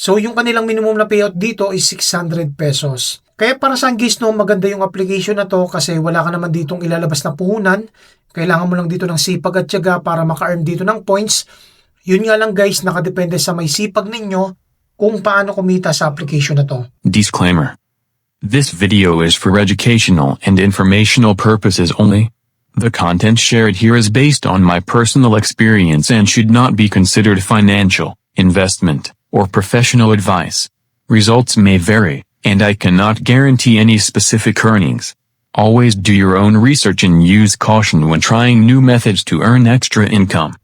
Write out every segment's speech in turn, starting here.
So yung kanilang minimum na payout dito is 600 pesos. Kaya para sa guys no, maganda yung application na to kasi wala ka naman ditong ilalabas na puhunan. Kailangan mo lang dito ng sipag at tiyaga para maka-earn dito ng points. Yun nga lang guys, nakadepende sa may sipag ninyo kung paano kumita sa application na to. Disclaimer. This video is for educational and informational purposes only. The content shared here is based on my personal experience and should not be considered financial, investment, or professional advice. Results may vary, and I cannot guarantee any specific earnings. Always do your own research and use caution when trying new methods to earn extra income.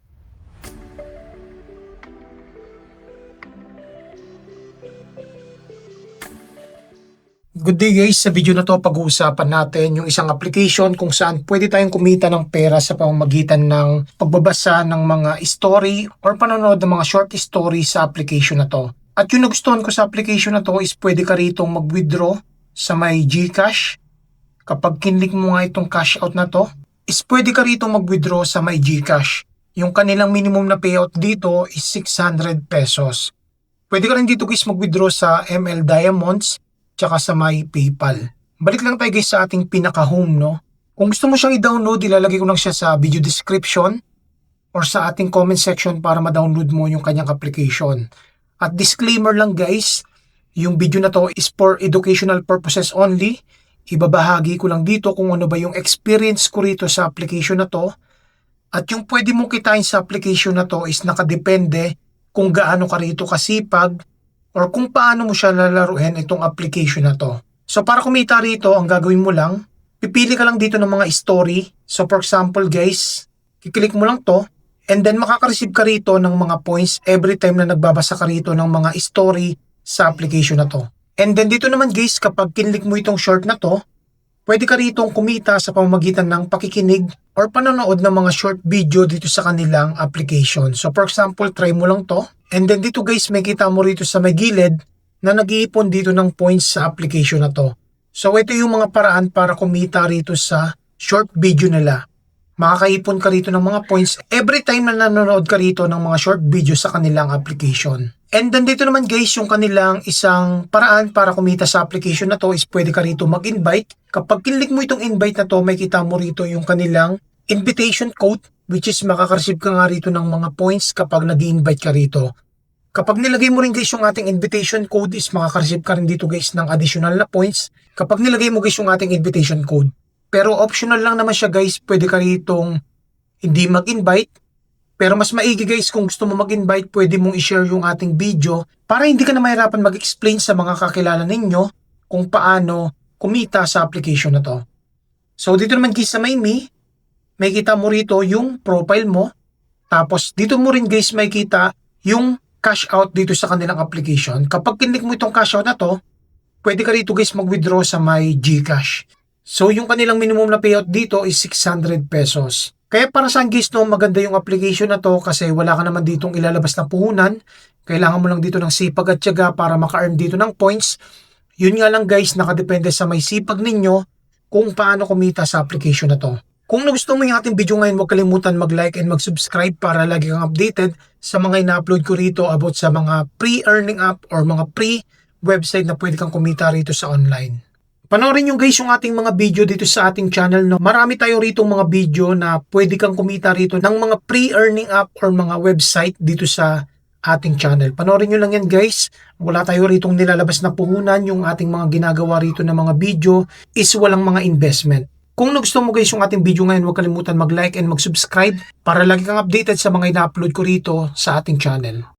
Good day guys, sa video na to pag-uusapan natin yung isang application kung saan pwede tayong kumita ng pera sa pamamagitan ng pagbabasa ng mga story or panonood ng mga short story sa application na to. At yung nagustuhan ko sa application na to is pwede ka ritong mag-withdraw sa may GCash. Kapag kinlik mo nga itong cash out na to, is pwede ka ritong mag-withdraw sa may GCash. Yung kanilang minimum na payout dito is 600 pesos. Pwede ka rin dito guys mag-withdraw sa ML Diamonds tsaka sa my PayPal. Balik lang tayo guys sa ating pinaka-home, no? Kung gusto mo siyang i-download, ilalagay ko lang siya sa video description or sa ating comment section para ma-download mo yung kanyang application. At disclaimer lang guys, yung video na to is for educational purposes only. Ibabahagi ko lang dito kung ano ba yung experience ko rito sa application na to. At yung pwede mong kitain sa application na to is nakadepende kung gaano ka rito kasipag or kung paano mo siya lalaruin itong application na to. So para kumita rito, ang gagawin mo lang, pipili ka lang dito ng mga story. So for example guys, kiklik mo lang to, and then makaka-receive ka rito ng mga points every time na nagbabasa ka rito ng mga story sa application na to. And then dito naman guys, kapag kinlik mo itong short na to, pwede ka ritong kumita sa pamamagitan ng pakikinig or panonood ng mga short video dito sa kanilang application. So for example, try mo lang to. And then dito guys, may kita mo rito sa may gilid na nag-iipon dito ng points sa application na to. So ito yung mga paraan para kumita rito sa short video nila. Makakaipon ka rito ng mga points every time na nanonood ka rito ng mga short video sa kanilang application. And then dito naman guys, yung kanilang isang paraan para kumita sa application na to is pwede ka rito mag-invite. Kapag kinlik mo itong invite na to, may kita mo rito yung kanilang invitation code which is makaka-receive ka nga rito ng mga points kapag nag invite ka rito. Kapag nilagay mo rin guys yung ating invitation code is makaka-receive ka rin dito guys ng additional na points kapag nilagay mo guys yung ating invitation code. Pero optional lang naman siya guys, pwede ka ritong hindi mag-invite. Pero mas maigi guys kung gusto mo mag-invite, pwede mong i-share yung ating video para hindi ka na mahirapan mag-explain sa mga kakilala ninyo kung paano kumita sa application na to. So dito naman guys sa may me, may kita mo rito yung profile mo. Tapos dito mo rin guys may kita yung cash out dito sa kanilang application. Kapag kinlik mo itong cash out na to, pwede ka rito guys mag-withdraw sa my GCash. So yung kanilang minimum na payout dito is 600 pesos. Kaya para sa guys no, maganda yung application na to kasi wala ka naman ditong ilalabas na puhunan. Kailangan mo lang dito ng sipag at tiyaga para maka-earn dito ng points. Yun nga lang guys, nakadepende sa may sipag ninyo kung paano kumita sa application na to. Kung nagustuhan mo yung ating video ngayon, huwag kalimutan mag-like and mag-subscribe para lagi kang updated sa mga ina-upload ko rito about sa mga pre-earning app or mga pre-website na pwede kang kumita rito sa online. Panoorin nyo guys yung ating mga video dito sa ating channel. No? Marami tayo rito mga video na pwede kang kumita rito ng mga pre-earning app or mga website dito sa ating channel. Panoorin nyo lang yan guys. Wala tayo rito nilalabas na puhunan. Yung ating mga ginagawa rito na mga video is walang mga investment. Kung nagustuhan mo guys yung ating video ngayon, huwag kalimutan mag-like and mag-subscribe para lagi kang updated sa mga ina-upload ko rito sa ating channel.